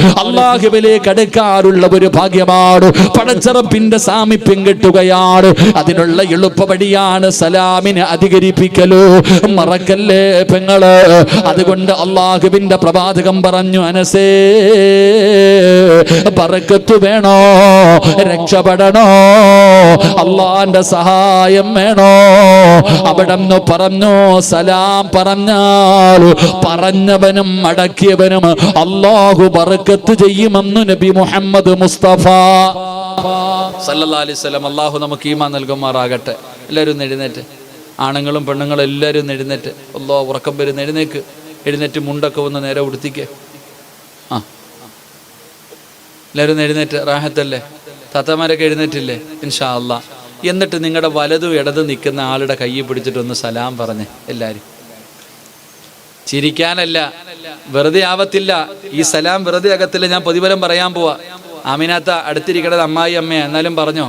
അള്ളാഹുവിലേക്ക് അടുക്കാറുള്ള ഒരു ഭാഗ്യമാണ്. പടച്ചറപ്പിന്റെ സാമീപ്യം കിട്ടുകയാണ്. അതിനുള്ള എളുപ്പവഴിയാണ് സലാമിനെ അധികരിപ്പിക്കലോ. മറക്കല്ലേ പെങ്ങൾ? അതുകൊണ്ട് അള്ളാഹുവിന്റെ പ്രവാചകം പറഞ്ഞു അനസേ പറക്കത്തു വേണോ? രക്ഷപ്പെടണോ? അള്ളാന്റെ സഹായം വേണോ? അവിടെ പറഞ്ഞു സലാം പറഞ്ഞാൽ പറഞ്ഞവനും അടക്കിയവനും അള്ളാഹു ബറക്കത്ത് ചെയ്യുമെന്ന് നബി മുഹമ്മദ് മുസ്തഫ. സല്ലല്ലാഹു അലൈഹി വസല്ലം അള്ളാഹു നമുക്ക് ഈമാൻ നൽകുമാറാകട്ടെ. എല്ലാവരും എഴുന്നേറ്റ്. ആണുങ്ങളും പെണ്ണുങ്ങളും എല്ലാവരും എഴുന്നേറ്റ്. അള്ളാഹു ഉറക്കം വരുന്ന എഴുന്നേക്ക്. എഴുന്നേറ്റ് മുണ്ടൊക്കെ വന്ന് നേരെ ഉടുത്തിക്ക്. ആ. എല്ലാവരും എഴുന്നേറ്റ്. റാഹത്തല്ലേ? താത്തമാരൊക്കെ എഴുന്നേറ്റില്ലേ? ഇൻഷാ അള്ളാ എന്നിട്ട് നിങ്ങളുടെ വലതും ഇടതും നിൽക്കുന്ന ആളുടെ കൈ പിടിച്ചിട്ടൊന്ന് സലാം പറഞ്ഞേ എല്ലാവരും. ചിരിക്കാനല്ല വെറുതെ ആവത്തില്ല. ഈ സലാം വെറുതെ അകത്തില്ല ഞാൻ പ്രതിഫലം പറയാൻ പോവാ. അമിനാത്ത അടുത്തിരിക്കണത് അമ്മായി അമ്മയാ. എന്നാലും പറഞ്ഞോ?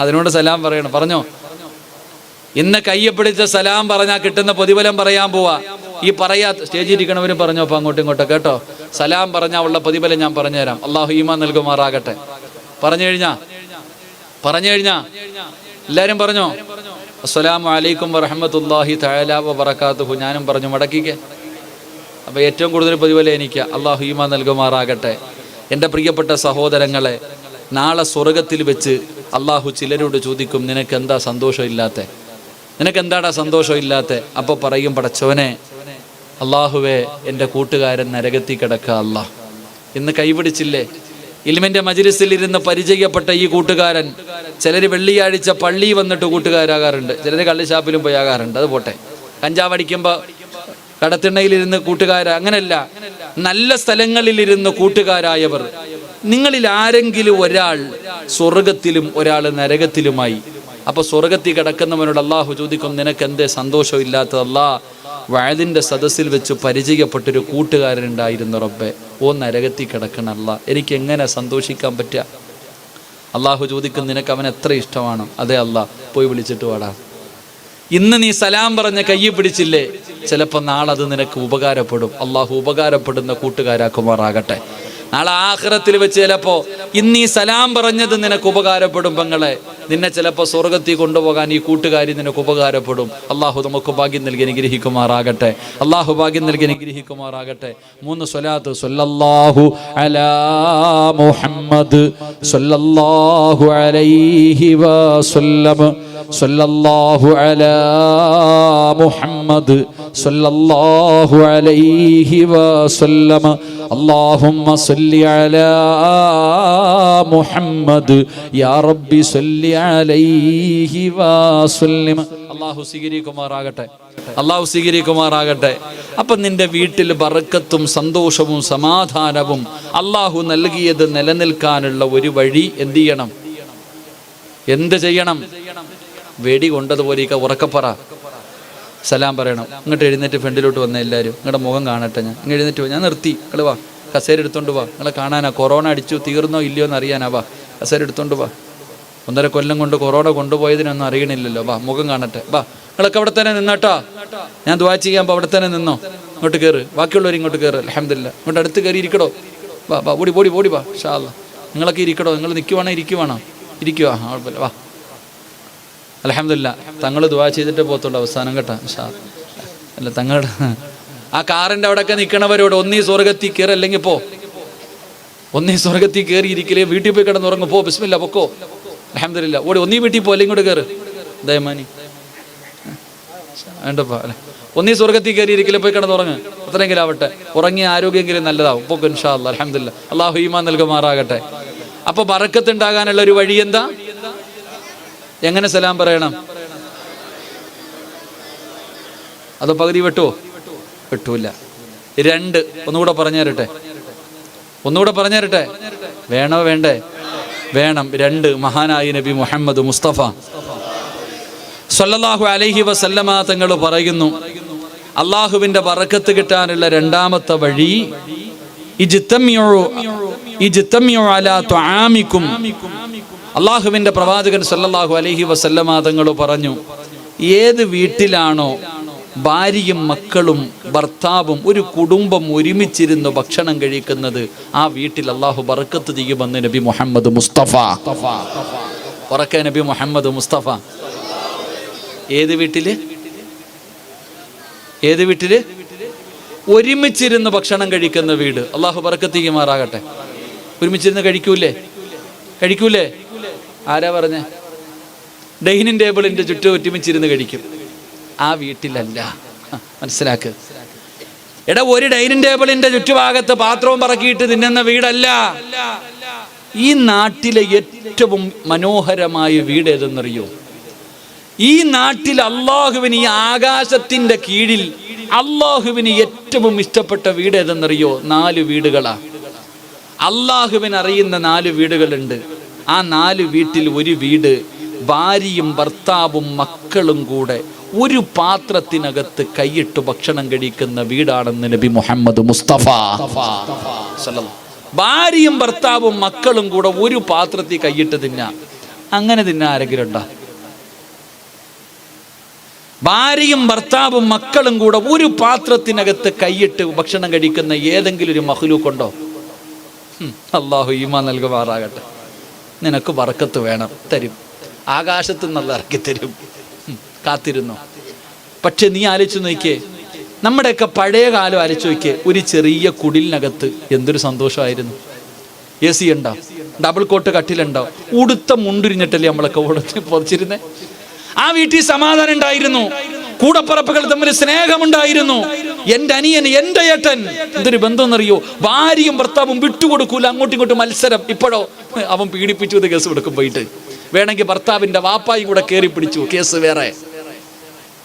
അതിനോട് സലാം പറയണം. പറഞ്ഞോ? ഇന്ന് കയ്യെ പിടിച്ച സലാം പറഞ്ഞാൽ കിട്ടുന്ന പ്രതിഫലം പറയാൻ പോവാ. ഈ പറയാ സ്റ്റേജിൽ ഇരിക്കണവരും പറഞ്ഞോ അപ്പൊ അങ്ങോട്ടും ഇങ്ങോട്ടും? കേട്ടോ? സലാം പറഞ്ഞാൽ ഉള്ള പ്രതിഫലം ഞാൻ പറഞ്ഞുതരാം. അള്ളാഹു ഈമാൻ നൽകുമാറാകട്ടെ. പറഞ്ഞു കഴിഞ്ഞാ? പറഞ്ഞു കഴിഞ്ഞാ? എല്ലാരും പറഞ്ഞോ? അസ്സലാമു അലൈക്കും വറഹമത്തല്ലാഹി തആല വബറകാതുഹു. ഞാനും പറഞ്ഞു മടക്കിക്കേ. അപ്പോൾ ഏറ്റവും കൂടുതൽ പ്രതിഫലം എനിക്ക്? അള്ളാഹു ഈമാൻ നൽകുമാറാകട്ടെ. എന്റെ പ്രിയപ്പെട്ട സഹോദരങ്ങളെ നാളെ സ്വർഗത്തിൽ വെച്ച് അള്ളാഹു ചിലരോട് ചോദിക്കും നിനക്ക് എന്താ സന്തോഷമില്ലാത്ത? നിനക്ക് എന്താടാ സന്തോഷമില്ലാത്ത? അപ്പോൾ പറയും പടച്ചവനെ അള്ളാഹുവേ എന്റെ കൂട്ടുകാരൻ നരകത്തി കിടക്കുക അള്ളാഹ് ഇന്ന് കൈപിടിച്ചില്ലേ? ഇൽമിന്റെ മജിലിസിൽ ഇരുന്ന് പരിചയപ്പെട്ട ഈ കൂട്ടുകാരൻ ചിലർ വെള്ളിയാഴ്ച പള്ളി വന്നിട്ട് കൂട്ടുകാരാകാറുണ്ട്. ചിലർ കള്ളിഷാപ്പിലും പോയി ആകാറുണ്ട്. അത് പോട്ടെ. കഞ്ചാവടിക്കുമ്പോൾ കടത്തിണ്ണയിലിരുന്ന് കൂട്ടുകാര അങ്ങനല്ല. നല്ല സ്ഥലങ്ങളിലിരുന്ന് കൂട്ടുകാരായവർ. നിങ്ങളിൽ ആരെങ്കിലും ഒരാൾ സ്വർഗത്തിലും ഒരാൾ നരകത്തിലുമായി. അപ്പൊ സ്വർഗത്തിൽ കിടക്കുന്നവനോട് അള്ളാഹു ചോദിക്കും നിനക്ക് എന്തേ സന്തോഷമില്ലാത്തതല്ലാ? വയലിന്റെ സദസ്സിൽ വെച്ച് പരിചയപ്പെട്ടൊരു കൂട്ടുകാരനുണ്ടായിരുന്നു റബ്ബെ. ഓ നരകത്തിൽ കിടക്കണല്ല എനിക്ക് എങ്ങനെ സന്തോഷിക്കാൻ പറ്റുക അള്ളാഹു ചോദിക്കും നിനക്ക് അവൻ എത്ര ഇഷ്ടമാണ്? അതെ അല്ല പോയി വിളിച്ചിട്ട് വാടാ. ഇന്ന് നീ സലാം പറഞ്ഞ കയ്യെ പിടിച്ചില്ലേ? ചിലപ്പോൾ നാളെ അത് നിനക്ക് ഉപകാരപ്പെടും. അള്ളാഹു ഉപകാരപ്പെടുന്ന കൂട്ടുകാരാക്കുമാറാകട്ടെ. നാളെ ആഹ്റത്തിൽ വെച്ച് ചിലപ്പോൾ ഇന്ന് ഈ സലാം പറഞ്ഞത് നിനക്ക് ഉപകാരപ്പെടും പെങ്ങളെ. നിന്നെ ചിലപ്പോൾ സ്വർഗത്തിൽ കൊണ്ടുപോകാൻ ഈ കൂട്ടുകാരി നിനക്ക് ഉപകാരപ്പെടും. അള്ളാഹു നമുക്ക് ഭാഗ്യം നൽകി അനുഗ്രഹിക്കുമാറാകട്ടെ. അള്ളാഹു ഭാഗ്യം നൽകി അനുഗ്രഹിക്കുമാറാകട്ടെ. മൂന്ന് സ്വലാത്ത്. സ്വല്ലല്ലാഹു അലാ മുഹമ്മദ് സ്വല്ലല്ലാഹു അലൈഹി വസല്ലം. സ്വല്ലല്ലാഹു അലാ മുഹമ്മദ് സല്ലല്ലാഹു അലൈഹി വസല്ലം اللهم صل على محمد يا ربي صل عليه وسلم അള്ളാഹു സ്വീകരിക്കുമാറാകട്ടെ അള്ളാഹു സ്വീകരിക്കുമാറാകട്ടെ അപ്പം നിന്റെ വീട്ടിൽ ബറക്കത്തും സന്തോഷവും സമാധാനവും അള്ളാഹു നൽകിയത് നിലനിൽക്കാനുള്ള ഒരു വഴി എന്ത് ചെയ്യണം എന്ത് ചെയ്യണം വെടി കൊണ്ടതുപോലെയൊക്കെ ഉറക്കപ്പറ സലാം പറയണം. ഇങ്ങോട്ട് എഴുന്നേറ്റ് ഫ്രണ്ടിലോട്ട് വന്ന എല്ലാവരും നിങ്ങളുടെ മുഖം കാണട്ടെ ഞാൻ. ഇങ്ങനെ എഴുന്നേറ്റ് ഞാൻ നിർത്തി. നിങ്ങൾ വാ. കസേര എടുത്തോണ്ട് വാ. നിങ്ങളെ കാണാനാ. കൊറോണ അടിച്ചു. തീർന്നോ ഇല്ലയോ എന്ന് അറിയാനാ വാ. കസേര എടുത്തോണ്ട് വാ. ഒന്നര കൊല്ലം കൊണ്ട് കൊറോണ കൊണ്ടുപോയതിനൊന്നും അറിയണില്ലല്ലോ. വാ മുഖം കാണട്ടെ. വാ. നിങ്ങളൊക്കെ അവിടെ തന്നെ നിന്നാട്ടോ ഞാൻ ദ്വാ ചെയ്യാൻ അവിടെ തന്നെ നിന്നോ. ഇങ്ങോട്ട് കയറ് ബാക്കിയുള്ളവർ ഇങ്ങോട്ട് കയറ് അലഹമില്ല ഇങ്ങോട്ട് അടുത്ത് കയറി ഇരിക്കടോ. വാ വാ. ഓടി ഓടി ഓടി വാ. ഷാ. നിങ്ങളൊക്കെ ഇരിക്കടോ. നിങ്ങൾ നിൽക്കുവാണോ ഇരിക്കുവാണോ? ഇരിക്കുവാ. കുഴപ്പമില്ല. വാ. അലഹമില്ല തങ്ങൾ ദുവാ ചെയ്തിട്ട് പോത്തുള്ളൂ അവസാനം കേട്ടോ ഷാ അല്ല. തങ്ങളുടെ ആ കാറിന്റെ അവിടെയൊക്കെ നിൽക്കണവരോട് ഒന്നീ സ്വർഗത്തിൽ കയറി അല്ലെങ്കിൽ പോ. ഒന്നീ സ്വർഗത്തിൽ കയറി ഇരിക്കലേ വീട്ടിൽ പോയി കിടന്ന് കിടന്നുറങ്ങും പോ ബിസ്മില്ല പൊക്കോ. അലഹമില്ല ഓടി ഒന്നീ വീട്ടിൽ പോ അല്ലെങ്കിൽ കയറ് ദയമാനി. വേണ്ടപ്പാ അല്ലെ? ഒന്നീ സ്വർഗത്തിൽ കയറി ഇരിക്കലേ പോയി കിടന്നുറങ്ങ് അത്രയെങ്കിലും ആവട്ടെ ഉറങ്ങിയ ആരോഗ്യമെങ്കിലും നല്ലതാവും. പൊക്കോ ഇൻഷാ അല്ലാ. അലഹമില്ല അള്ളാഹു ഈമാൻ നൽകുമാറാകട്ടെ. അപ്പൊ പറക്കത്തുണ്ടാകാനുള്ള ഒരു വഴി എന്താ? എങ്ങനെ സലാം പറയണം? അതോ പകുതി വെട്ടുവോ? വെട്ടൂല. രണ്ട് ഒന്നുകൂടെ പറഞ്ഞു തരട്ടെ ഒന്നുകൂടെ പറഞ്ഞു തരട്ടെ വേണോ വേണ്ടേ? വേണം. രണ്ട് മഹാനായി നബി മുഹമ്മദ് മുസ്തഫ. സല്ലല്ലാഹു അലൈഹി വസല്ലമ തങ്ങൾ പറയുന്നു അള്ളാഹുവിന്റെ വറക്കത്ത് കിട്ടാനുള്ള രണ്ടാമത്തെ വഴി ഇജ്തമിഉ ഇജ്തമിഉ അലാ തുആമിക്കും അള്ളാഹുവിന്റെ പ്രവാചകൻ സല്ലാഹു അലഹി വസല്ലമാതങ്ങൾ പറഞ്ഞു ഏത് വീട്ടിലാണോ ഭാര്യയും മക്കളും ഭർത്താവും ഒരു കുടുംബം ഒരുമിച്ചിരുന്ന് ഭക്ഷണം കഴിക്കുന്നത് ആ വീട്ടിൽ അള്ളാഹു ബർക്കത്ത് ചെയ്യുമെന്ന് നബി മുഹമ്മദ് മുസ്തഫ. ഉറക്കെ നബി മുഹമ്മദ് മുസ്തഫ. ഏത് വീട്ടിൽ? ഏത് വീട്ടിൽ? ഒരുമിച്ചിരുന്ന് ഭക്ഷണം കഴിക്കുന്ന വീട്. അള്ളാഹു ബർക്കത്ത് ചെയ്യുമാറാകട്ടെ. ഒരുമിച്ചിരുന്ന് കഴിക്കൂലേ? കഴിക്കൂലേ? ആരാ പറഞ്ഞ? ഡൈനിങ് ടേബിളിന്റെ ചുറ്റും ഒറ്റുമിച്ചിരുന്ന് കഴിക്കും. ആ വീട്ടിലല്ല. മനസ്സിലാക്ക്. എടാ ഒരു ഡൈനിങ് ടേബിളിന്റെ ചുറ്റുഭാഗത്ത് പാത്രവും പറക്കിയിട്ട് തിന്നുന്ന വീടല്ല. ഈ നാട്ടിലെ ഏറ്റവും മനോഹരമായ വീട് ഏതെന്നറിയോ? ഈ നാട്ടിൽ അള്ളാഹുവിന് ഈ ആകാശത്തിന്റെ കീഴിൽ അള്ളാഹുവിന് ഏറ്റവും ഇഷ്ടപ്പെട്ട വീട് ഏതെന്നറിയോ? നാല് വീടുകളാ. അള്ളാഹുവിന് അറിയുന്ന നാല് വീടുകളുണ്ട്. ആ നാല് വീട്ടിൽ ഒരു വീട് ഭാര്യയും ഭർത്താവും മക്കളും കൂടെ ഒരു പാത്രത്തിനകത്ത് കൈയിട്ട് ഭക്ഷണം കഴിക്കുന്ന വീടാണെന്ന് നബി മുഹമ്മദ് മുസ്തഫ. ഭാര്യയും ഭർത്താവും മക്കളും കൂടെ ഒരു പാത്രത്തിൽ കൈയിട്ട് തിന്നാ. അങ്ങനെ തിന്നാ ആരെങ്കിലും ഉണ്ടോ? ഭാര്യയും ഭർത്താവും മക്കളും കൂടെ ഒരു പാത്രത്തിനകത്ത് കൈയിട്ട് ഭക്ഷണം കഴിക്കുന്ന ഏതെങ്കിലും ഒരു മഹ്ലൂക്കുണ്ടോ? അള്ളാഹു ഈമാ നൽകുമാറാകട്ടെ. നിനക്ക് വറക്കത്ത് വേണം. തരും. ആകാശത്ത് നിന്നുള്ള ഇറക്കി തരും. കാത്തിരുന്നു? പക്ഷെ നീ ആലോചിച്ച് നോക്കിയേ നമ്മുടെയൊക്കെ പഴയ കാലം ആലോചിച്ച് നോക്കിയേ ഒരു ചെറിയ കുടിലിനകത്ത് എന്തൊരു സന്തോഷമായിരുന്നു. എ സി ഉണ്ടോ? ഡബിൾ കോട്ട് കട്ടിലുണ്ടോ? ഉടുത്ത മുണ്ടിരിഞ്ഞിട്ടല്ലേ നമ്മളൊക്കെ ഉടുത്ത് പൊതിച്ചിരുന്നേ? ആ വീട്ടിൽ സമാധാനം ഉണ്ടായിരുന്നു. കൂടപ്പറപ്പുകൾ തമ്മിൽ സ്നേഹമുണ്ടായിരുന്നു. എന്റെ അനിയൻ എന്റെ ഏട്ടൻ. എന്തൊരു ബന്ധം എന്നറിയോ ഭാര്യയും ഭർത്താവും വിട്ടുകൊടുക്കൂല അങ്ങോട്ടും ഇങ്ങോട്ടും മത്സരം. ഇപ്പോഴോ? അവൻ പീഡിപ്പിച്ചു എന്ന് കേസ് കൊടുക്കും പോയിട്ട്. വേണമെങ്കിൽ ഭർത്താവിന്റെ വാപ്പായും കൂടെ കയറി പിടിച്ചു. കേസ് വേറെ.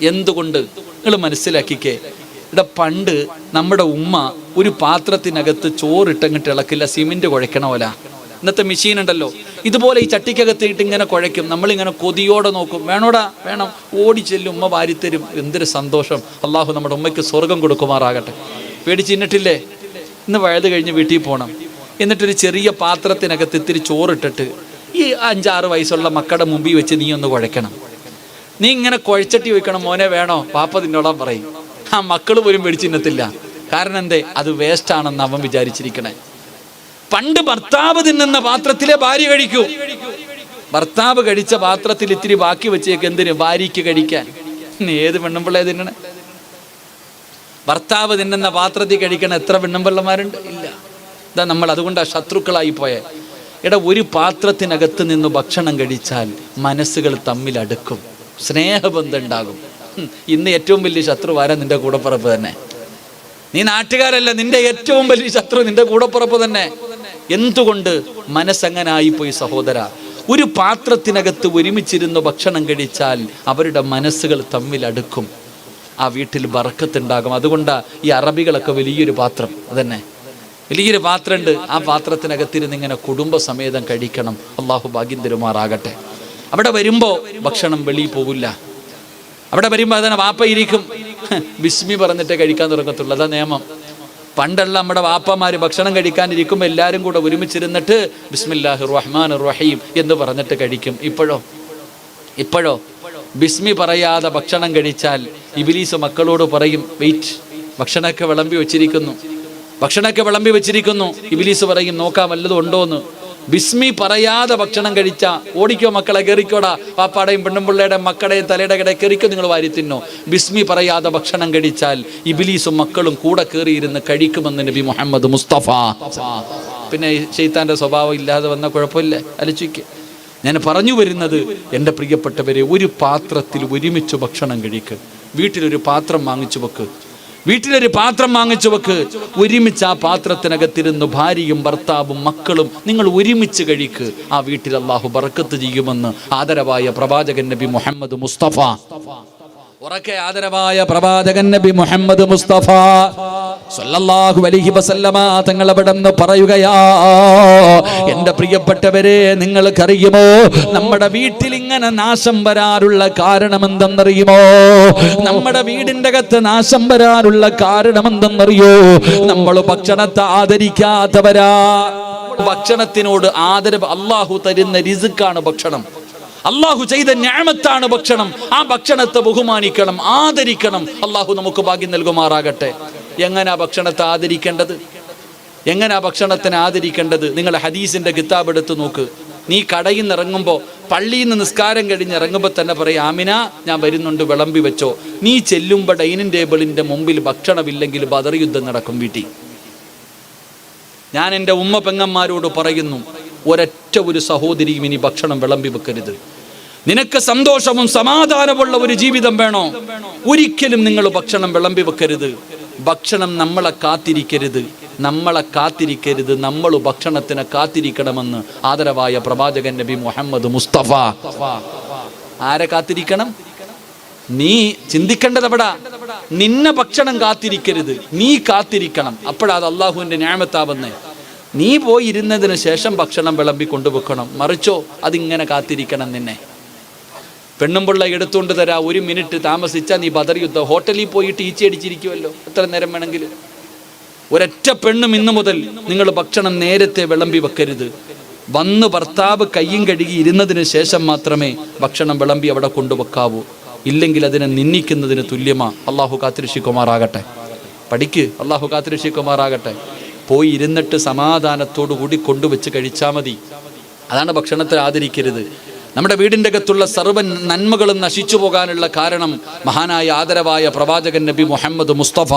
എന്തുകൊണ്ട്? നിങ്ങൾ മനസ്സിലാക്കിക്കേ. ഇവിടെ പണ്ട് നമ്മുടെ ഉമ്മ ഒരു പാത്രത്തിനകത്ത് ചോറിട്ടങ്ങിട്ട് ഇളക്കില്ല സിമെന്റ് കുഴക്കണ പോലെ. ഇന്നത്തെ മെഷീൻ ഉണ്ടല്ലോ. ഇതുപോലെ ഈ ചട്ടിക്കകത്തിട്ട് ഇങ്ങനെ കുഴയ്ക്കും. നമ്മളിങ്ങനെ കൊതിയോടെ നോക്കും. വേണോടാ? വേണം. ഓടി ചെല്ലും. ഉമ്മ വാരിത്തരും. എന്തൊരു സന്തോഷം. അള്ളാഹു നമ്മുടെ ഉമ്മയ്ക്ക് സ്വർഗം കൊടുക്കുമാറാകട്ടെ. പേടിച്ചിന്നിട്ടില്ലേ ഇന്ന് വയത് കഴിഞ്ഞ് വീട്ടിൽ പോകണം എന്നിട്ടൊരു ചെറിയ പാത്രത്തിനകത്ത് ഇത്തിരി ചോറിട്ടിട്ട് ഈ അഞ്ചാറ് വയസ്സുള്ള മക്കളുടെ മുമ്പിൽ വെച്ച് നീ ഒന്ന് കുഴയ്ക്കണം. നീ ഇങ്ങനെ കുഴച്ചട്ടി വെക്കണം മോനെ വേണോ? പാപ്പ നിന്നോളം പറയും. ആ മക്കൾ പോലും പേടിച്ചിന്നത്തില്ല കാരണം എന്തേ? അത് വേസ്റ്റാണെന്ന് അവൻ വിചാരിച്ചിരിക്കണേ. പണ്ട് ഭർത്താവ് തിന്നുന്ന പാത്രത്തിലെ ഭാര്യ കഴിക്കൂ. ഭർത്താവ് കഴിച്ച പാത്രത്തിൽ ഇത്തിരി ബാക്കി വെച്ചേക്ക് എന്തിനു? ഭാര്യയ്ക്ക് കഴിക്കാൻ. ഏത് പെണ്ണുമ്പിള്ളയെ തിന്നണേ? ഭർത്താവ് തിന്നുന്ന പാത്രത്തിൽ കഴിക്കണ എത്ര പെണ്ണുമ്പിള്ളമാരുണ്ട്? ഇല്ല. ഇതാ നമ്മൾ അതുകൊണ്ടാണ് ശത്രുക്കളായി പോയെ. എടാ ഒരു പാത്രത്തിനകത്ത് നിന്ന് ഭക്ഷണം കഴിച്ചാൽ മനസ്സുകൾ തമ്മിൽ അടുക്കും. സ്നേഹബന്ധം ഉണ്ടാകും. ഇന്ന് ഏറ്റവും വലിയ ശത്രു ആരാ നിന്റെ കൂടപ്പുറപ്പ് തന്നെ. നീ നാട്ടുകാരല്ല നിന്റെ ഏറ്റവും വലിയ ശത്രു നിന്റെ കൂടപ്പുറപ്പ് തന്നെ. എന്തുകൊണ്ട് മനസ്സങ്ങനെ പോയി സഹോദര? ഒരു പാത്രത്തിനകത്ത് ഒരുമിച്ചിരുന്ന് ഭക്ഷണം കഴിച്ചാൽ അവരുടെ മനസ്സുകൾ തമ്മിൽ അടുക്കും. ആ വീട്ടിൽ വറക്കത്തുണ്ടാകും. അതുകൊണ്ട് ഈ അറബികളൊക്കെ വലിയൊരു പാത്രം. അതന്നെ. വലിയൊരു പാത്രമുണ്ട് ആ പാത്രത്തിനകത്തിരുന്ന് ഇങ്ങനെ കുടുംബസമേതം കഴിക്കണം. അള്ളാഹു ഭാഗ്യം തരുമാറാകട്ടെ. അവിടെ വരുമ്പോൾ ഭക്ഷണം വെളിയിൽ പോകില്ല അവിടെ വരുമ്പോൾ അതിനെ വാപ്പ ഇരിക്കും ഹ്, ബിസ്മി പറഞ്ഞിട്ടേ കഴിക്കാൻ തുടങ്ങത്തുള്ളൂ. അതാ നിയമം. പണ്ടുള്ള നമ്മുടെ വാപ്പമാര് ഭക്ഷണം കഴിക്കാനിരിക്കുമ്പോൾ എല്ലാവരും കൂടെ ഒരുമിച്ചിരുന്നിട്ട് ബിസ്മില്ലാഹി റഹ്മാൻ റഹീം എന്ന് പറഞ്ഞിട്ട് കഴിക്കും. ഇപ്പോഴോ? ഇപ്പോഴോ? ബിസ്മി പറയാതെ ഭക്ഷണം കഴിച്ചാൽ ഇബിലീസ് മക്കളോട് പറയും വെയിറ്റ് ഭക്ഷണമൊക്കെ വിളമ്പി വെച്ചിരിക്കുന്നു. ഭക്ഷണമൊക്കെ വിളമ്പി വെച്ചിരിക്കുന്നു. ഇബിലീസ് പറയും നോക്കാം വല്ലതും ഉണ്ടോന്ന്. ബിസ്മി പറയാതെ ഭക്ഷണം കഴിച്ച ഓടിക്കോ മക്കളെ കയറിക്കോടാ പാപ്പാടെയും പെണ്ണുമ്പിള്ളയുടെയും മക്കളുടെയും തലയുടെ കിടെ കയറിക്കോ നിങ്ങൾ വാരി തിന്നോ. ബിസ്മി പറയാതെ ഭക്ഷണം കഴിച്ചാൽ ഇബിലീസും മക്കളും കൂടെ കയറിയിരുന്ന് കഴിക്കുമെന്ന് നബി മുഹമ്മദ് മുസ്തഫ. പിന്നെ ചെയ്താന്റെ സ്വഭാവം ഇല്ലാതെ വന്ന കുഴപ്പമില്ല. അലച്ചിക്ക് ഞാൻ പറഞ്ഞു വരുന്നത് എന്റെ പ്രിയപ്പെട്ടവരെ ഒരു പാത്രത്തിൽ ഒരുമിച്ച് ഭക്ഷണം കഴിക്കുക വീട്ടിലൊരു പാത്രം വാങ്ങിച്ചു വെക്ക്. വീട്ടിലൊരു പാത്രം വാങ്ങിച്ചു വെക്ക്. ഒരുമിച്ച് ആ പാത്രത്തിനകത്തിരുന്ന് ഭാര്യയും ഭർത്താവും മക്കളും നിങ്ങൾ ഒരുമിച്ച് കഴിക്ക്. ആ വീട്ടിൽ അള്ളാഹു ബറക്കത്ത് ചെയ്യുമെന്ന് ആദരവായ പ്രവാചകൻ നബി മുഹമ്മദ് മുസ്തഫ ഉറക്കെ ആദരവായ പ്രവാചകൻ നബി മുഹമ്മദ് മുസ്തഫ സല്ലല്ലാഹു അലൈഹി വസല്ലമ തങ്ങൾ അവിടെ നിന്ന് പറയുകയാ എന്റെ പ്രിയപ്പെട്ടവരെ നിങ്ങൾക്കറിയുമോ? നമ്മുടെ വീട്ടിൽ ഇങ്ങനെ നാശം വരാറുള്ള കാരണം എന്തെന്നറിയുമോ നമ്മുടെ വീടിന്റെ അകത്ത് നാശം വരാറുള്ള കാരണം എന്തെന്നറിയോ നമ്മൾ ഭക്ഷണത്തെ ആദരിക്കാത്തവരാ. ഭക്ഷണത്തിനോട് ആദരവ് അള്ളാഹു തരുന്ന രിസുക്കാണ് ഭക്ഷണം. അള്ളാഹു ചെയ്ത ഞാമത്താണ് ഭക്ഷണം. ആ ഭക്ഷണത്തെ ബഹുമാനിക്കണം ആദരിക്കണം. അള്ളാഹു നമുക്ക് ഭാഗ്യം നൽകുമാറാകട്ടെ. എങ്ങനെ ആ ഭക്ഷണത്തെ ആദരിക്കേണ്ടത്? എങ്ങനെ ആ ഭക്ഷണത്തിനെ ആദരിക്കേണ്ടത്? നിങ്ങൾ ഹദീസിന്റെ കിതാബ് എടുത്ത് നോക്ക്. നീ കടയിൽ നിന്ന് ഇറങ്ങുമ്പോൾ പള്ളിയിൽ നിന്ന് നിസ്കാരം കഴിഞ്ഞ് ഇറങ്ങുമ്പോൾ തന്നെ പറയും ആമിന ഞാൻ വരുന്നുണ്ട് വിളമ്പി വെച്ചോ. നീ ചെല്ലുമ്പോൾ ഡൈനിങ് ടേബിളിന്റെ മുമ്പിൽ ഭക്ഷണമില്ലെങ്കിൽ ബദർ യുദ്ധം നടക്കും വീട്ടിൽ. ഞാൻ എന്റെ ഉമ്മ പെങ്ങന്മാരോട് പറയുന്നു ഒരൊറ്റ ഒരു സഹോദരിയും ഇനി ഭക്ഷണം വിളമ്പി വെക്കരുത്. നിനക്ക് സന്തോഷവും സമാധാനമുള്ള ഒരു ജീവിതം വേണോ? ഒരിക്കലും നിങ്ങൾ ഭക്ഷണം വിളമ്പി വെക്കരുത്. ഭക്ഷണം നമ്മളെ കാത്തിരിക്കരുത്. നമ്മളെ കാത്തിരിക്കരുത്. നമ്മൾ ഭക്ഷണത്തിനെ കാത്തിരിക്കണമെന്ന് ആദരവായ പ്രവാചകൻ നബി മുഹമ്മദ് മുസ്തഫ. ആരെ കാത്തിരിക്കണം? നീ ചിന്തിക്കേണ്ടത് എവിടാ നിന്നെ ഭക്ഷണം കാത്തിരിക്കരുത്. നീ കാത്തിരിക്കണം. അപ്പോഴാ അത് അള്ളാഹുവിന്റെ ന്യായമത്താവുന്നേ നീ പോയി ഇരുന്നതിന് ശേഷം ഭക്ഷണം വിളമ്പി കൊണ്ടുവെക്കണം. മറിച്ചോ അതിങ്ങനെ കാത്തിരിക്കണം നിന്നെ. പെണ്ണും പിള്ള എടുത്തുകൊണ്ട് തരാ ഒരു മിനിറ്റ് താമസിച്ചാൽ നീ ബദർ യുദ്ധം. ഹോട്ടലിൽ പോയി ടീച്ചി അടിച്ചിരിക്കുമല്ലോ എത്ര നേരം വേണമെങ്കിൽ. ഒരൊറ്റ പെണ്ണും ഇന്നു മുതൽ നിങ്ങൾ ഭക്ഷണം നേരത്തെ വിളമ്പി വെക്കരുത്. വന്ന് ഭർത്താവ് കയ്യും കഴുകി ഇരുന്നതിന് ശേഷം മാത്രമേ ഭക്ഷണം വിളമ്പി അവിടെ കൊണ്ടുവെക്കാവൂ. ഇല്ലെങ്കിൽ അതിനെ നിന്ദിക്കുന്നതിന് തുല്യമാ. അള്ളാഹു കാത്തിരക്ഷിക്കുമാറാകട്ടെ. പഠിക്ക് അള്ളാഹു കാത്തിരക്ഷിക്കുമാറാകട്ടെ. പോയി ഇരുന്നിട്ട് സമാധാനത്തോടു കൂടി കൊണ്ടുവച്ച് കഴിച്ചാൽ മതി. അതാണ് ഭക്ഷണത്തെ ആദരിക്കരുത്. നമ്മുടെ വീടിന്റെ അകത്തുള്ള സർവ നന്മകളും നശിച്ചു പോകാനുള്ള കാരണം മഹാനായ ആദരവായ പ്രവാചകൻ നബി മുഹമ്മദ് മുസ്തഫ.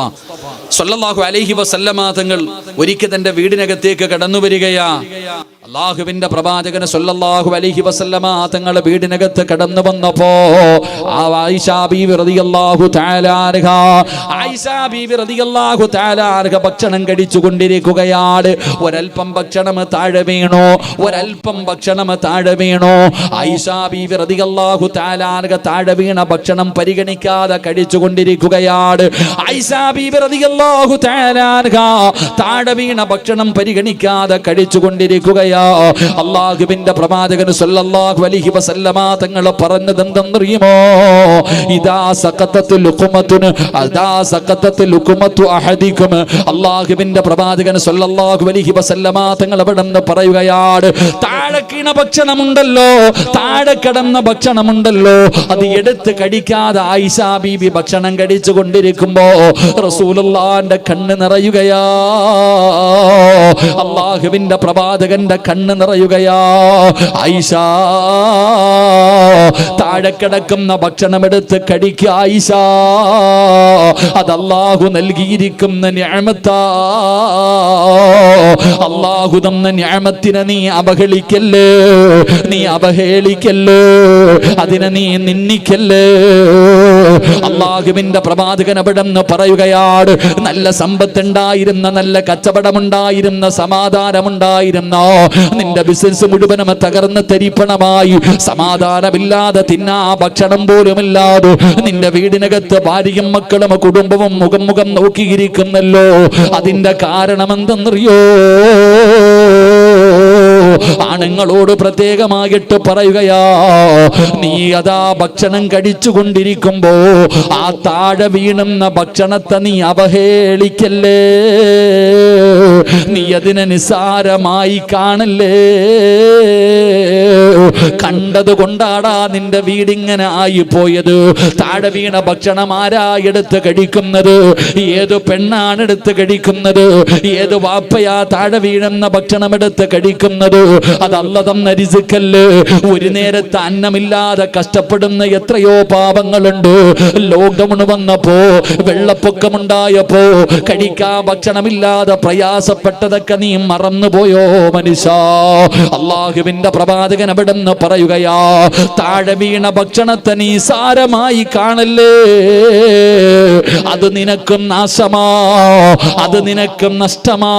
സല്ലല്ലാഹു അലൈഹി വസല്ലമാതങ്ങൾ ഒരിക്കൽ തന്റെ വീടിനകത്തേക്ക് കടന്നു വരികയാ അള്ളാഹുവിന്റെ പ്രവാചകന് സൊല്ലാഹു അലഹി വസല്ലമ തങ്ങൾ വീടിനകത്ത് കടന്നു വന്നപ്പോ ഭക്ഷണം കഴിച്ചു കൊണ്ടിരിക്കുകയാണ് ഒരൽപ്പം ഭക്ഷണം താഴെ വീണു. ഒരൽപ്പം ഭക്ഷണം താഴെ വീണു. റളിയല്ലാഹു തആല അൻഹ താഴെ വീണ ഭക്ഷണം പരിഗണിക്കാതെ കഴിച്ചു കൊണ്ടിരിക്കുകയാണ് റളിയല്ലാഹു തആല അൻഹ താഴെ വീണ ഭക്ഷണം പരിഗണിക്കാതെ കഴിച്ചു കൊണ്ടിരിക്കുകയാ അള്ളാഹുവിന്റെ പ്രവാചകൻ സല്ലല്ലാഹു അലൈഹി വസല്ലമ തങ്ങൾ പറഞ്ഞത് എന്തെന്നറിയുമോ ഇദാ സക്കത്തത്തിൽ ലുഖമത്തുന് അദാ സഖത്തത്ത് ലുഖമത്തു അഹദിക്കും അള്ളാഹുവിന്റെ പ്രവാചകൻ സല്ലല്ലാഹു അലൈഹി വസല്ലമ തങ്ങൾ അവിടെ നിന്ന് പറയുകയാണ് താഴെ ഭക്ഷണമുണ്ടല്ലോ താഴെ കിടന്ന ഭക്ഷണമുണ്ടല്ലോ. അത് എടുത്ത് കടിക്കാതെ ആയിഷാ ബീബി ഭക്ഷണം കഴിച്ചു കൊണ്ടിരിക്കുമ്പോ റസൂലുള്ളാന്റെ കണ്ണ് നിറയുകയാ. അള്ളാഹുവിന്റെ പ്രവാചകന്റെ കണ്ണ് നിറയുകയാ. ആയിഷ താഴെ കിടക്കുന്ന ഭക്ഷണം എടുത്ത് കടിക്ക ആയിഷ. അത് അള്ളാഹു നൽകിയിരിക്കുന്ന ഞാമത്താ അള്ളാഹു തന്ന ഞാമത്തിനെ നീ അവഹേളിക്കല്ലേ നീ അവഹേളിക്കല്ലേ? അതിനെ നീ നിന്നിക്കല്ലേ അള്ളാഹുവിന്റെ പ്രവാചകൻ അവിടെ നിന്ന് പറയുകയാണ് നല്ല സമ്പത്തുണ്ടായിരുന്ന നല്ല കച്ചവടമുണ്ടായിരുന്ന സമാധാനമുണ്ടായിരുന്ന നിന്റെ ബിസിനസ് മുഴുവനും തകർന്ന് തരിപ്പണമായി സമാധാനമില്ലാതെ തിന്നാ ഭക്ഷണം പോലുമില്ലാതെ നിന്റെ വീടിനകത്ത് ഭാര്യയും മക്കളും കുടുംബവും മുഖം മുഖം നോക്കിയിരിക്കുന്നല്ലോ. അതിന്റെ കാരണം എന്തെന്നറിയോ ആണുങ്ങളോട് പ്രത്യേകമായിട്ട് പറയുകയാ നീ അതാ ഭക്ഷണം കഴിച്ചു കൊണ്ടിരിക്കുമ്പോ ആ താഴെ വീണുന്ന ഭക്ഷണത്തെ നീ അവഹേളിക്കല്ലേ? നീ അതിനെ നിസാരമായി കാണല്ലേ? കണ്ടത് കൊണ്ടാടാ നിന്റെ വീടിങ്ങനെ ആയി പോയത് താഴെ വീണ ഭക്ഷണം ആരാ എടുത്ത് കഴിക്കുന്നത്? ഏത് പെണ്ണാണ് എടുത്ത് കഴിക്കുന്നത്? ഏത് വാപ്പയാ താഴെ വീഴുന്ന ഭക്ഷണം എടുത്ത് കഴിക്കുന്നത്? അതല്ല തന്ന രിസുക്കല്ല്. ഒരു നേരത്തെ അന്നമില്ലാതെ കഷ്ടപ്പെടുന്ന എത്രയോ പാപങ്ങളുണ്ട്. ലോക്ക്ഡൗൺ വന്നപ്പോ വെള്ളപ്പൊക്കമുണ്ടായപ്പോ കഴിക്കാൻ ഭക്ഷണമില്ലാതെ പ്രയാസപ്പെട്ടതൊക്കെ നീ മറന്നുപോയോ മനുഷ്യ? അള്ളാഹുവിന്റെ പ്രവാചകൻ അവിടെ നിന്ന് പറയുകയാ താഴെ വീണ ഭക്ഷണത്തെ നീ സാരമായി കാണല്ലേ? അത് നിനക്കും നാശമാ. അത് നിനക്കും നഷ്ടമാ.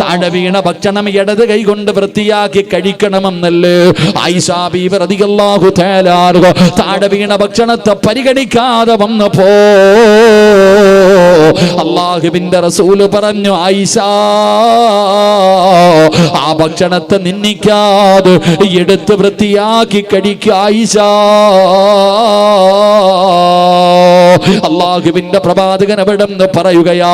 താഴെ വീണ ഭക്ഷണം ഇടത് കൈകൊണ്ട് വൃത്തിയാക്കി കഴിക്കണമെന്നല്ലേ? വീണ ഭക്ഷണത്തെ പരിഗണിക്കാതെ വന്നപ്പോ അള്ളാഹുവിന്റെ റസൂൽ പറഞ്ഞു ആയിഷ ആ ഭക്ഷണത്തെ നിന്ദിക്കാതെ എടുത്ത് വൃത്തിയാക്കി ആയിഷ അള്ളാഹുവിന്റെ പ്രവാചകൻ എവിടെന്ന് പറയുകയാ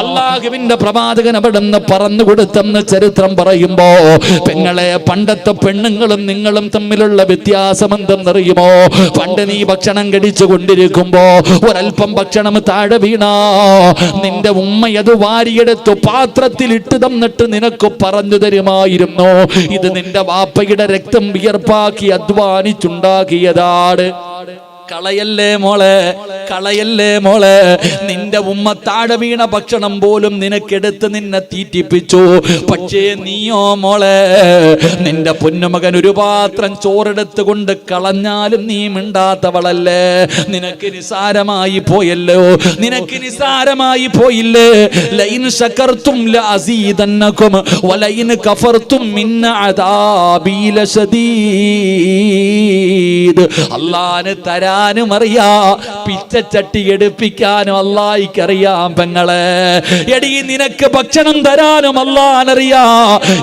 അള്ളാഹുവിന്റെ പ്രവാചകൻ എവിടെന്ന് പറഞ്ഞു കൊടുത്തെന്ന് ചരിത്രം പറയുമ്പോ പെങ്ങളെ പണ്ടത്തെ പെണ്ണുങ്ങളും നിങ്ങളും തമ്മിലുള്ള വ്യത്യാസം എന്തെന്നറിയുമോ? പണ്ട് നീ ഭക്ഷണം കടിച്ചു കൊണ്ടിരിക്കുമ്പോ ഒരൽപ്പം ഭക്ഷണം താഴെ വീണ നിന്റെ ഉമ്മ അത് വാരിയെടുത്ത് പാത്രത്തിൽ ഇട്ട് തന്നിട്ട് നിനക്ക് പറഞ്ഞു തരുമായിരുന്നു. ഇത് നിന്റെ വാപ്പയുടെ രക്തം വിയർപ്പാക്കി അധ്വാനിച്ചുണ്ടാക്കിയതാണ്. കളയല്ലേ മോളെ? കളയല്ലേ മോളെ? നിന്റെ ഉമ്മ താഴെ വീണ ഭക്ഷണം പോലും നിനക്കെടുത്ത് നിന്നെ തീറ്റിപ്പിച്ചു. പക്ഷേ നീയോ മോളെ നിന്റെ പൊന്നുമകൻ ഒരു പാത്രം ചോറെടുത്ത് കൊണ്ട് കളഞ്ഞാലും നീ മിണ്ടാത്തവളല്ലേ? നിനക്ക് നിസാരമായി പോയല്ലോ? നിനക്ക് നിസാരമായി പോയില്ലേ? ലൈൻ ശകർത്തും ലഅസീദന്നകും വലൈൻ കഫർത്തും മിന്ന അദാബി ലശദീദ് അല്ലാഹന് തരാനും അറിയാ. പിച്ചച്ചട്ടി എടുപ്പിക്കാനും അല്ലാഹിക്കറിയാം പെങ്ങളെ. എടി നിനക്ക് ഭക്ഷണം തരാനും അല്ലാഹനറിയാ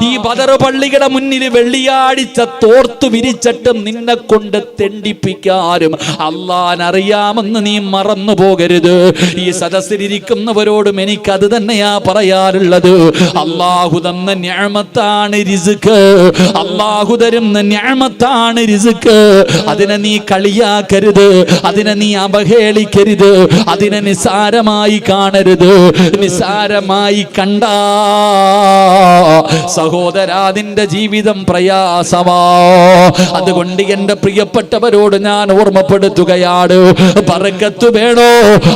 ഈ ബദർ പള്ളിയുടെ മുന്നിൽ വെള്ളിയാഴ്ച തോർത്തു വിരിച്ചിട്ടും നിന്നെ കൊണ്ട് തെണ്ടിപ്പിക്കാനും അല്ലാനറിയാമെന്ന് നീ മറന്നു പോകരുത്. ഈ സദസ്സിലിരിക്കുന്നവരോടും എനിക്ക് അത് തന്നെയാ പറയാറുള്ളത് അള്ളാഹു തന്ന ഞാമത്താണ് രിസുക്ക് അള്ളാഹു തരുന്ന ഞാമത്താണ് രിസുക്ക് അതിനെ നീ കളിയാക്കരുത്. അതിനെ നീ അവഹേളിക്കരുത്. അതിനെ നിസാരമായി കാണരുത്. നിസാരമായി കണ്ട സഹോദരാ നിന്റെ ജീവിതം പ്രയാസമാ. അതുകൊണ്ട് എന്റെ പ്രിയപ്പെട്ടവരോട് ഞാൻ ഓർമ്മപ്പെടുത്തുകയാണ്. പറക്കത്ത് വേണോ?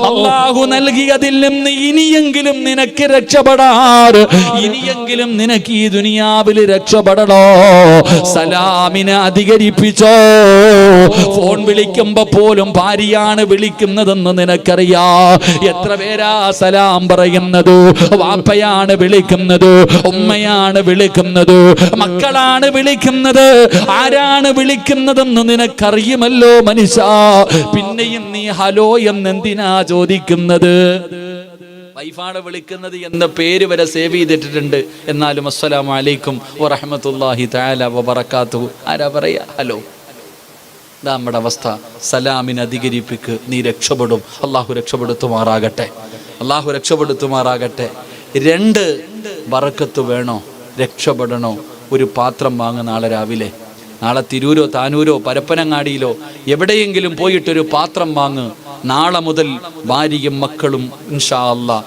അള്ളാഹു നൽകിയതിൽ നിന്ന് ഇനിയെങ്കിലും നിനക്ക് രക്ഷപ്പെടാറ്. ഇനിയെങ്കിലും നിനക്ക് ഈ ദുനിയാവിൽ രക്ഷപ്പെടണോ? സലാമിനെ അധികരിപ്പിച്ചോ? ഫോൺ വിളിക്കുമ്പോ പോലും ഭാര്യയാണ് വിളിക്കുന്നതെന്ന് നിനക്കറിയാ? എത്ര പേരാ സലാം പറയുന്നത്? വാപ്പയാണ് വിളിക്കുന്നത്. ഉമ്മയാണ് വിളിക്കുന്നത്. മക്കളാണ് വിളിക്കുന്നത്. ആരാണ് വിളിക്കുന്നതെന്ന് നിനക്കറിയുമല്ലോ മനുഷ്യ? പിന്നെയും നീ ഹലോ എന്നെന്തിനാ ചോദിക്കുന്നത്? വൈഫാണ് വിളിക്കുന്നത് എന്ന പേര് വരെ സേവ് ചെയ്തിട്ടുണ്ട് എന്നാലും അസ്സലാമു അലൈക്കും വറഹമത്തുല്ലാഹി വബറകാതുഹു. ആരാ പറയാ? ഹലോ. നമ്മുടെ അവസ്ഥ. സലാമിന് അധികരിപ്പിക്ക് നീ രക്ഷപ്പെടും. അള്ളാഹു രക്ഷപ്പെടുത്തുമാറാകട്ടെ. അള്ളാഹു രക്ഷപ്പെടുത്തുമാറാകട്ടെ. രണ്ട് വറക്കത്ത് വേണോ? രക്ഷപ്പെടണോ? ഒരു പാത്രം വാങ്ങ് നാളെ രാവിലെ. നാളെ തിരൂരോ താനൂരോ പരപ്പനങ്ങാടിയിലോ എവിടെയെങ്കിലും പോയിട്ടൊരു പാത്രം വാങ്ങ്. നാളെ മുതൽ ഭാര്യയും മക്കളും ഇൻഷാ അല്ല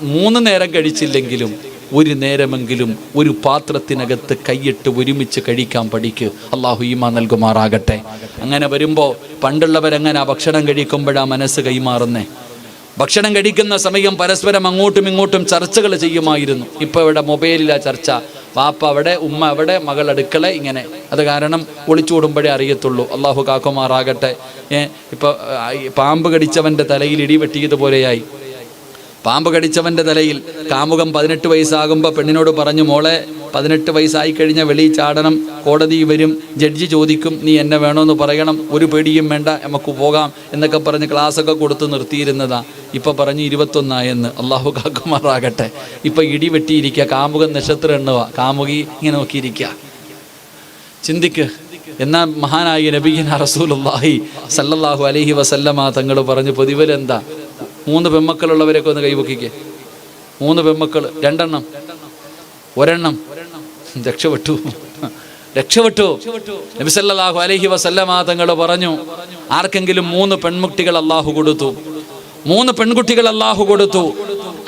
മൂന്ന് നേരം കഴിച്ചില്ലെങ്കിലും ഒരു നേരമെങ്കിലും ഒരു പാത്രത്തിനകത്ത് കൈയിട്ട് ഒരുമിച്ച് കഴിക്കാൻ പഠിക്ക്. അള്ളാഹു ഈമ നൽകുമാറാകട്ടെ. അങ്ങനെ വരുമ്പോൾ പണ്ടുള്ളവരെങ്ങനെ ഭക്ഷണം കഴിക്കുമ്പോഴാ മനസ്സ് കൈമാറുന്നേ? ഭക്ഷണം കഴിക്കുന്ന സമയം പരസ്പരം അങ്ങോട്ടും ഇങ്ങോട്ടും ചർച്ചകൾ ചെയ്യുമായിരുന്നു. ഇപ്പോൾ ഇവിടെ മൊബൈലിലാ ചർച്ച. പാപ്പ അവിടെ ഉമ്മ അവിടെ മകൾ അടുക്കള ഇങ്ങനെ. അത് കാരണം ഒളിച്ചോടുമ്പോഴേ അറിയത്തുള്ളൂ. അള്ളാഹു കാക്കുമാറാകട്ടെ. ഏ ഇപ്പോൾ പാമ്പ് കടിച്ചവന്റെ തലയിൽ ഇടിവെട്ടിയതുപോലെയായി പാമ്പ് കടിച്ചവന്റെ തലയിൽ കാമുകം പതിനെട്ട് വയസ്സാകുമ്പോൾ പെണ്ണിനോട് പറഞ്ഞു മോളെ പതിനെട്ട് വയസ്സായി കഴിഞ്ഞ വെളി ചാടണം കോടതി വരും ജഡ്ജി ചോദിക്കും നീ എന്നെ വേണമെന്ന് പറയണം ഒരു പേടിയും വേണ്ട നമുക്ക് പോകാം എന്നൊക്കെ പറഞ്ഞ് ക്ലാസ്സൊക്കെ കൊടുത്ത് നിർത്തിയിരുന്നതാ. ഇപ്പൊ പറഞ്ഞു ഇരുപത്തൊന്നായെന്ന്. അള്ളാഹു കാക്കുമാറാകട്ടെ. ഇപ്പൊ ഇടി വെട്ടിയിരിക്കുക കാമുകൻ നക്ഷത്രം എണ്ണുക കാമുകി ഇങ്ങനെ നോക്കിയിരിക്കുക ചിന്തിക്ക്. എന്നാ മഹാനായ നബീന റസൂലുള്ളാഹി സല്ലല്ലാഹു അലഹി വസല്ലമ തങ്ങൾ പറഞ്ഞു പൊതുവിലെന്താ? മൂന്ന് പെമ്മക്കളുള്ളവരൊക്കെ ഒന്ന് കൈവക്കിക്കേ. മൂന്ന് പെമ്മക്കൾ രണ്ടെണ്ണം. ഒരെണ്ണം. രക്ഷപ്പെട്ടു. രക്ഷപ്പെട്ടു. നബി അലഹി അലൈഹി വസല്ലമ തങ്ങൾ പറഞ്ഞു ആർക്കെങ്കിലും മൂന്ന് പെൺകുട്ടികൾ അള്ളാഹു കൊടുത്തു. മൂന്ന് പെൺകുട്ടികൾ അള്ളാഹു കൊടുത്തു.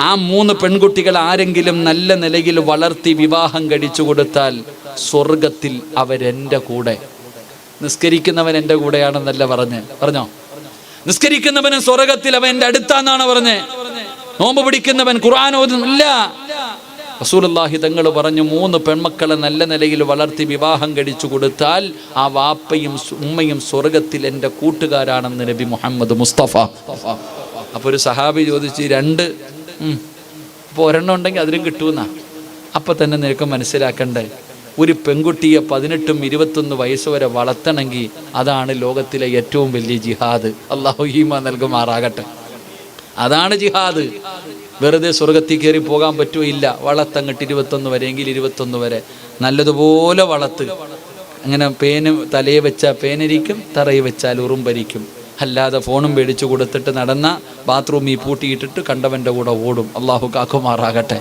ആ മൂന്ന് പെൺകുട്ടികൾ ആരെങ്കിലും നല്ല നിലയിൽ വളർത്തി വിവാഹം കഴിച്ചു കൊടുത്താൽ സ്വർഗത്തിൽ അവരെന്റെ കൂടെ. നിസ്കരിക്കുന്നവൻ എന്റെ കൂടെയാണെന്നല്ല പറഞ്ഞ്. പറഞ്ഞോ? നിസ്കരിക്കുന്നവന് സ്വർഗത്തിൽ അവൻ എന്റെ അടുത്താന്നാണ് പറഞ്ഞത് നോമ്പ് പിടിക്കുന്നവൻ ഖുർആൻ ഓതുന്നില്ല. റസൂലുള്ളാഹി തങ്ങൾ പറഞ്ഞു മൂന്ന് പെൺമക്കളെ നല്ല നിലയിൽ വളർത്തി വിവാഹം കഴിച്ചു കൊടുത്താൽ ആ വാപ്പയും ഉമ്മയും സ്വർഗത്തിൽ എന്റെ കൂട്ടുകാരാണെന്ന് നബി മുഹമ്മദ് മുസ്തഫ. അപ്പോൾ ഒരു സഹാബി ചോദിച്ച് രണ്ട്? അപ്പോൾ ഒരെണ്ണം ഉണ്ടെങ്കിൽ അതിലും കിട്ടുമെന്നാ അപ്പം തന്നെ നിനക്ക് മനസ്സിലാക്കണ്ടേ? ഒരു പെൺകുട്ടിയെ പതിനെട്ടും ഇരുപത്തൊന്ന് വയസ്സ് വരെ വളർത്തണമെങ്കിൽ അതാണ് ലോകത്തിലെ ഏറ്റവും വലിയ ജിഹാദ്. അള്ളാഹു ഹീമ നൽകുമാറാകട്ടെ. അതാണ് ജിഹാദ്. വെറുതെ സ്വർഗത്തിൽ കയറി പോകാൻ പറ്റുമോ ഇല്ല വളർത്തങ്ങട്ട് ഇരുപത്തൊന്ന് വരെ എങ്കിൽ ഇരുപത്തൊന്ന് വരെ. നല്ലതുപോലെ വളർത്ത്. അങ്ങനെ പേന് തലയെ വെച്ചാൽ പേനരിക്കും തറയെ വെച്ചാൽ ഉറുമ്പരിക്കും. അല്ലാതെ ഫോണും മേടിച്ചു കൊടുത്തിട്ട് നടന്ന ബാത്റൂമിൽ പൂട്ടിയിട്ടിട്ട് കണ്ടവന്റെ കൂടെ ഓടും. അള്ളാഹു കാക്കുമാറാകട്ടെ.